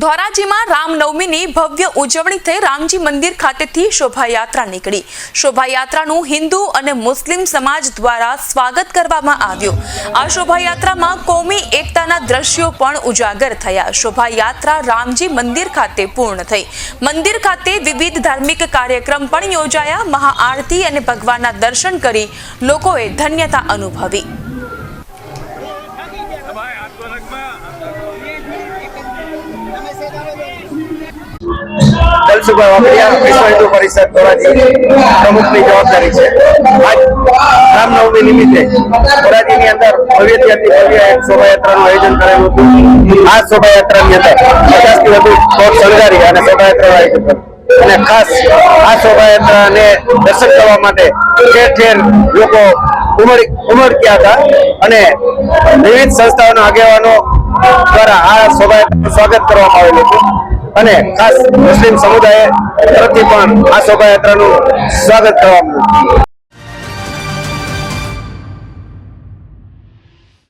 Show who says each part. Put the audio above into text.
Speaker 1: ધોરાજીમાં રામનવમીની ભવ્ય ઉજવણી થઈ રામજી મંદિર ખાતેથી શોભાયાત્રા નીકળી. શોભાયાત્રાનું હિન્દુ અને મુસ્લિમ સમાજ દ્વારા સ્વાગત કરવામાં આવ્યું. આ શોભાયાત્રામાં કોમી એકતાના દ્રશ્યો પણ ઉજાગર થયા. શોભાયાત્રા રામજી મંદિર ખાતે પૂર્ણ થઈ. મંદિર ખાતે વિવિધ ધાર્મિક કાર્યક્રમ પણ યોજાયા. મહાઆરતી અને ભગવાનના દર્શન કરી લોકોએ ધન્યતા અનુભવી.
Speaker 2: શણગારી અને ખાસ આ શોભાયાત્રાને દર્શન કરવા માટે ઠેર ઠેર લોકો ઉમડી ઉમટ્યા હતા. અને વિવિધ સંસ્થાઓના આગેવાનો દ્વારા આ સ્વાગત કરવામાં આવેલું હતું. અને ખાસ મુસ્લિમ સમુદાય તરફથી પણ આ શોભાયાત્રાનું સ્વાગત કરવામાં